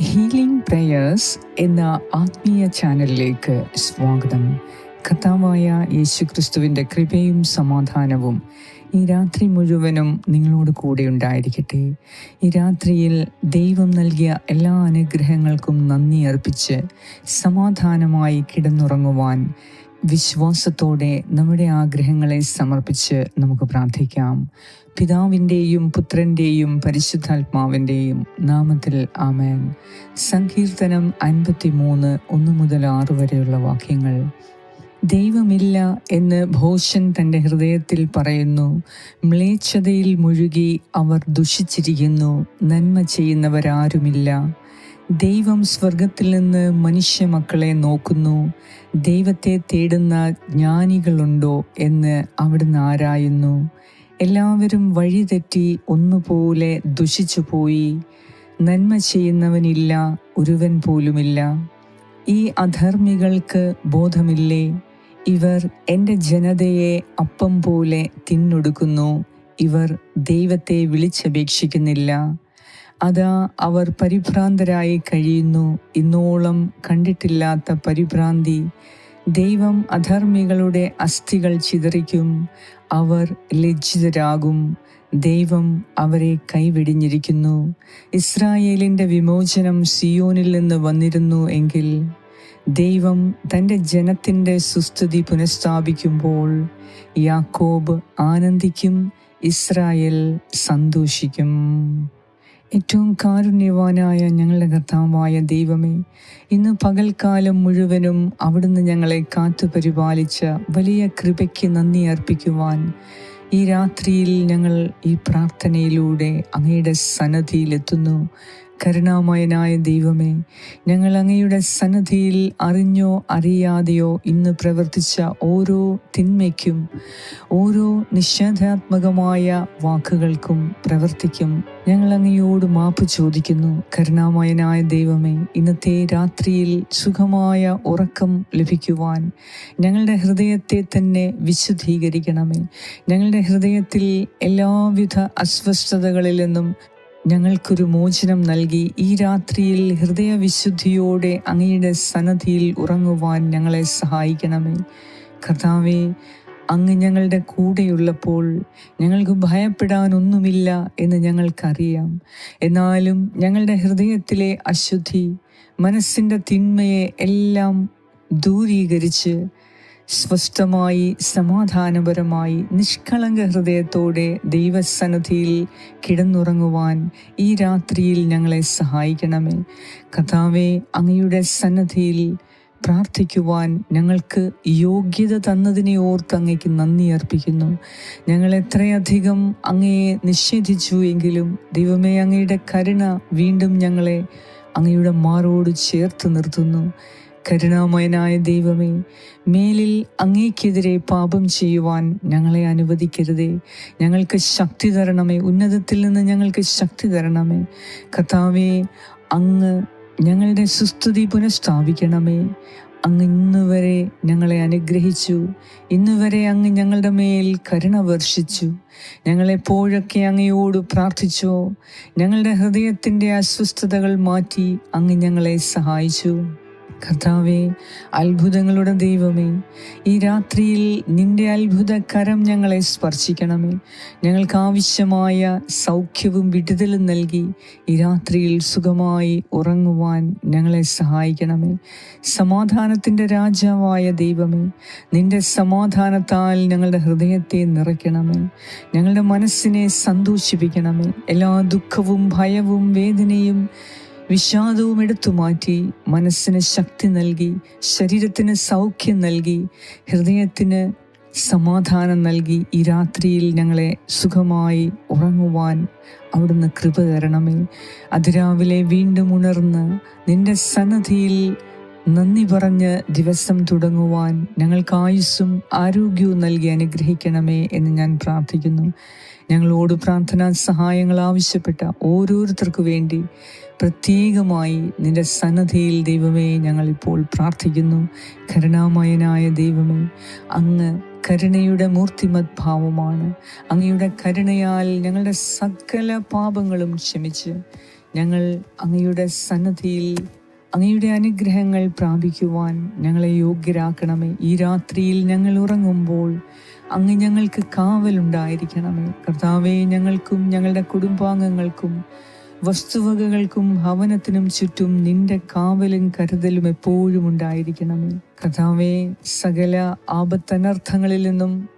Healing prayers എന്ന ആത്മീയ ചാനലിലേക്ക് സ്വാഗതം. കഥാവായ യേശുക്രിസ്തുവിന്റെ കൃപയും സമാധാനവും ഈ രാത്രി മുഴുവനും നിങ്ങളോട് കൂടെ ഉണ്ടായിരിക്കട്ടെ. ഈ രാത്രിയിൽ ദൈവം നൽകിയ എല്ലാ അനുഗ്രഹങ്ങൾക്കും നന്ദി അർപ്പിച്ച് സമാധാനമായി കിടന്നുറങ്ങുവാൻ വിശ്വാസത്തോടെ നമ്മുടെ ആഗ്രഹങ്ങളെ സമർപ്പിച്ച് നമുക്ക് പ്രാർത്ഥിക്കാം. പിതാവിന്റെയും പുത്രന്റെയും പരിശുദ്ധാത്മാവിന്റെയും നാമത്തിൽ ആമേൻ. സങ്കീർത്തനം അൻപത്തി മൂന്ന് ഒന്ന് മുതൽ ആറ് വരെയുള്ള വാക്യങ്ങൾ. ദൈവമില്ല എന്ന് ഭോഷൻ തന്റെ ഹൃദയത്തിൽ പറയുന്നു. മ്ലേച്ഛതയിൽ മുഴുകി അവർ ദുഷിച്ചിരിക്കുന്നു. നന്മ ചെയ്യുന്നവരാരുമില്ല. ദൈവം സ്വർഗത്തിൽ നിന്ന് മനുഷ്യ മക്കളെ നോക്കുന്നു. ദൈവത്തെ തേടുന്ന ജ്ഞാനികളുണ്ടോ എന്ന് അവിടുന്ന് ആരായുന്നു. എല്ലാവരും വഴിതെറ്റി ഒന്നുപോലെ ദുഷിച്ചു പോയി. നന്മ ചെയ്യുന്നവനില്ല ഒരുവൻ പോലുമില്ല. ഈ അധർമ്മികൾക്ക് ബോധമില്ലേ? ഇവർ എന്റെ ജനതയെ അപ്പം പോലെ തിന്നൊടുക്കുന്നു. ഇവർ ദൈവത്തെ വിളിച്ചപേക്ഷിക്കുന്നില്ല. അതാ അവർ പരിഭ്രാന്തരായി കഴിയുന്നു. ഇന്നോളം കണ്ടിട്ടില്ലാത്ത പരിഭ്രാന്തി. ദൈവം അധർമ്മികളുടെ അസ്ഥികൾ ചിതറിക്കും. അവർ ലജ്ജിതരാകും. ദൈവം അവരെ കൈവിടിഞ്ഞിരിക്കുന്നു. ഇസ്രായേലിന്റെ വിമോചനം സിയോനിൽ നിന്ന് വന്നിരുന്നു എങ്കിൽ ദൈവം തന്റെ ജനത്തിന്റെ സുസ്ഥിതി പുനഃസ്ഥാപിക്കുമ്പോൾ യാക്കോബ് ആനന്ദിക്കും ഇസ്രായേൽ സന്തോഷിക്കും. ഏറ്റവും കാരുണ്യവാനായ ഞങ്ങളുടെ കർത്താവായ ദൈവമേ ഇന്ന് പകൽക്കാലം മുഴുവനും അവിടുന്ന് ഞങ്ങളെ കാത്തു പരിപാലിച്ച വലിയ കൃപയ്ക്ക് നന്ദി അർപ്പിക്കുവാൻ ഈ രാത്രിയിൽ ഞങ്ങൾ ഈ പ്രാർത്ഥനയിലൂടെ അങ്ങയുടെ സന്നദ്ധിയിലെത്തുന്നു കരുണാമയനായ ദൈവമേ ഞങ്ങൾ അങ്ങയുടെ സന്നദ്ധിയിൽ അറിഞ്ഞോ അറിയാതെയോ ഇന്ന് പ്രവർത്തിച്ച ഓരോ തിന്മയ്ക്കും ഓരോ നിഷേധാത്മകമായ വാക്കുകൾക്കും പ്രവർത്തിക്കും. ഞങ്ങൾ അങ്ങയോട് മാപ്പ് ചോദിക്കുന്നു. കരുണാമയനായ ദൈവമേ ഇന്നത്തെ രാത്രിയിൽ സുഖമായ ഉറക്കം ലഭിക്കുവാൻ ഞങ്ങളുടെ ഹൃദയത്തെ തന്നെ വിശുദ്ധീകരിക്കണമേ. ഞങ്ങളുടെ ഹൃദയത്തിൽ എല്ലാവിധ അസ്വസ്ഥതകളിൽ നിന്നും ഞങ്ങൾക്കൊരു മോചനം നൽകി ഈ രാത്രിയിൽ ഹൃദയവിശുദ്ധിയോടെ അങ്ങയുടെ സന്നദ്ധിയിൽ ഉറങ്ങുവാൻ ഞങ്ങളെ സഹായിക്കണമേ. കർത്താവെ അങ്ങ് ഞങ്ങളുടെ കൂടെയുള്ളപ്പോൾ ഞങ്ങൾക്ക് ഭയപ്പെടാനൊന്നുമില്ല എന്ന് ഞങ്ങൾക്കറിയാം. എന്നാലും ഞങ്ങളുടെ ഹൃദയത്തിലെ അശുദ്ധി മനസ്സിന്റെ തിന്മയെ എല്ലാം ദൂരീകരിച്ച് സ്വസ്ഥമായി സമാധാനപരമായി നിഷ്കളങ്ക ഹൃദയത്തോടെ ദൈവസന്നിധിയിൽ കിടന്നുറങ്ങുവാൻ ഈ രാത്രിയിൽ ഞങ്ങളെ സഹായിക്കണമേ. കഥാവെ അങ്ങയുടെ സന്നദ്ധിയിൽ പ്രാർത്ഥിക്കുവാൻ ഞങ്ങൾക്ക് യോഗ്യത തന്നതിനെ ഓർത്ത് അങ്ങയ്ക്ക് നന്ദി അർപ്പിക്കുന്നു. ഞങ്ങൾ എത്രയധികം അങ്ങയെ നിഷേധിച്ചു എങ്കിലും ദൈവമേ അങ്ങയുടെ കരുണ വീണ്ടും ഞങ്ങളെ അങ്ങയുടെ മാറോട് ചേർത്ത് നിർത്തുന്നു. കരുണാമയനായ ദൈവമേ മേലിൽ അങ്ങേക്കെതിരെ പാപം ചെയ്യുവാൻ ഞങ്ങളെ അനുവദിക്കരുതേ. ഞങ്ങൾക്ക് ശക്തി തരണമേ ഉന്നതത്തിൽ നിന്ന് ഞങ്ങൾക്ക് ശക്തി തരണമേ. കഥാവേ അങ്ങ് ഞങ്ങളുടെ സുസ്തുതി പുനഃസ്ഥാപിക്കണമേ. അങ്ങ് ഇന്നുവരെ ഞങ്ങളെ അനുഗ്രഹിച്ചു. ഇന്നുവരെ അങ്ങ് ഞങ്ങളുടെ മേൽ കരുണ വർഷിച്ചു. ഞങ്ങളെപ്പോഴൊക്കെ അങ്ങയോട് പ്രാർത്ഥിച്ചോ ഞങ്ങളുടെ ഹൃദയത്തിന്റെ അസ്വസ്ഥതകൾ മാറ്റി അങ്ങ് ഞങ്ങളെ സഹായിച്ചു. കർത്താവെ അത്ഭുതങ്ങളുടെ ദൈവമേ ഈ രാത്രിയിൽ നിന്റെ അത്ഭുത കരം ഞങ്ങളെ സ്പർശിക്കണമേ. ഞങ്ങൾക്ക് ആവശ്യമായ സൗഖ്യവും വിടുതലും നൽകി ഈ രാത്രിയിൽ സുഖമായി ഉറങ്ങുവാൻ ഞങ്ങളെ സഹായിക്കണമേ. സമാധാനത്തിന്റെ രാജാവായ ദൈവമേ നിന്റെ സമാധാനത്താൽ ഞങ്ങളുടെ ഹൃദയത്തെ നിറയ്ക്കണമേ. ഞങ്ങളുടെ മനസ്സിനെ സന്തോഷിപ്പിക്കണമേ. എല്ലാ ദുഃഖവും ഭയവും വേദനയും വിഷാദവും എടുത്തു മാറ്റി മനസ്സിന് ശക്തി നൽകി ശരീരത്തിന് സൗഖ്യം നൽകി ഹൃദയത്തിന് സമാധാനം നൽകി ഈ രാത്രിയിൽ ഞങ്ങളെ സുഖമായി ഉറങ്ങുവാൻ അവിടുന്ന് കൃപ തരണമേ. അതിരാവിലെ വീണ്ടും ഉണർന്ന് നിന്റെ സന്നദ്ധിയിൽ നന്ദി പറഞ്ഞ് ദിവസം തുടങ്ങുവാൻ ഞങ്ങൾക്ക് ആയുസ്സും ആരോഗ്യവും നൽകി അനുഗ്രഹിക്കണമേ എന്ന് ഞാൻ പ്രാർത്ഥിക്കുന്നു. ഞങ്ങളോട് പ്രാർത്ഥനാ സഹായങ്ങൾ ആവശ്യപ്പെട്ട ഓരോരുത്തർക്കു വേണ്ടി പ്രത്യേകമായി നിന്റെ സന്നദ്ധയിൽ ദൈവമേ ഞങ്ങളിപ്പോൾ പ്രാർത്ഥിക്കുന്നു. കരുണാമയനായ ദൈവമേ അങ്ങ് കരുണയുടെ മൂർത്തിമത് ഭാവമാണ് അങ്ങയുടെ കരുണയാൽ ഞങ്ങളുടെ സകല പാപങ്ങളും ക്ഷമിച്ച് ഞങ്ങൾ അങ്ങയുടെ സന്നദ്ധിയിൽ അങ്ങയുടെ അനുഗ്രഹങ്ങൾ പ്രാപിക്കുവാൻ ഞങ്ങളെ യോഗ്യരാക്കണമേ. ഈ രാത്രിയിൽ ഞങ്ങൾ ഉറങ്ങുമ്പോൾ അങ്ങ് ഞങ്ങൾക്ക് കാവലുണ്ടായിരിക്കണമേ കർത്താവെ ഞങ്ങൾക്കും ഞങ്ങളുടെ കുടുംബാംഗങ്ങൾക്കും വസ്തുവകകൾക്കും ഭവനത്തിനും ചുറ്റും നിന്റെ കാവലും കരുതലും എപ്പോഴും ഉണ്ടായിരിക്കണമേ. കർത്താവേ സകല ആപത്തനർത്ഥങ്ങളിൽ നിന്നും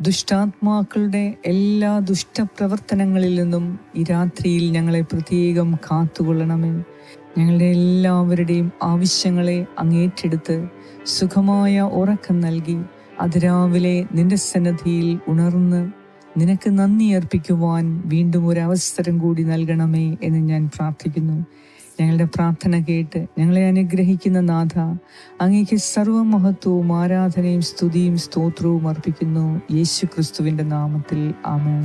ദുഷ്ടാത്മാക്കളുടെ എല്ലാ ദുഷ്ടപ്രവർത്തനങ്ങളിൽ നിന്നും ഈ രാത്രിയിൽ ഞങ്ങളെ പ്രത്യേകം കാത്തുകൊള്ളണമേ. ഞങ്ങളുടെ എല്ലാവരുടെയും ആവശ്യങ്ങളെ അങ്ങേറ്റെടുത്ത് സുഖമായ ഉറക്കം നൽകി അതിരാവിലെ നിന്റെ സന്നദ്ധിയിൽ ഉണർന്ന് നിനക്ക് നന്ദി അർപ്പിക്കുവാൻ വീണ്ടും ഒരു അവസരം കൂടി നൽകണമേ എന്ന് ഞാൻ പ്രാർത്ഥിക്കുന്നു. ഞങ്ങളുടെ പ്രാർത്ഥന കേട്ട് ഞങ്ങളെ അനുഗ്രഹിക്കുന്ന നാഥ അങ്ങേക്ക് സർവമഹത്വവും ആരാധനയും സ്തുതിയും സ്തോത്രവും അർപ്പിക്കുന്നു. യേശു ക്രിസ്തുവിന്റെ നാമത്തിൽ ആമേൻ.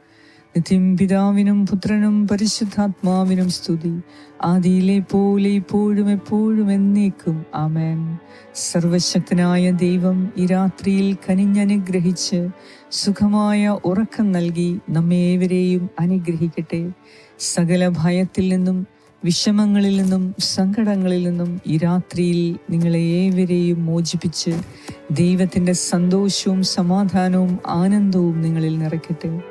നിത്യം പിതാവിനും പുത്രനും പരിശുദ്ധാത്മാവിനും സ്തുതി. ആദിയിലെ പോലെ ഇപ്പോഴും എപ്പോഴും എന്നേക്കും. ആമേൻ. സർവശക്തനായ ദൈവം ഈ രാത്രിയിൽ കനിഞ്ഞനുഗ്രഹിച്ച് സുഖമായ ഉറക്കം നൽകി നമ്മേവരെയും അനുഗ്രഹിക്കട്ടെ. സകല ഭയത്തിൽ നിന്നും വിഷമങ്ങളിൽ നിന്നും സങ്കടങ്ങളിൽ നിന്നും ഈ രാത്രിയിൽ നിങ്ങളെ ഏവരെയും മോചിപ്പിച്ച് ദൈവത്തിന്റെ സന്തോഷവും സമാധാനവും ആനന്ദവും നിങ്ങളിൽ നിറയ്ക്കട്ടെ.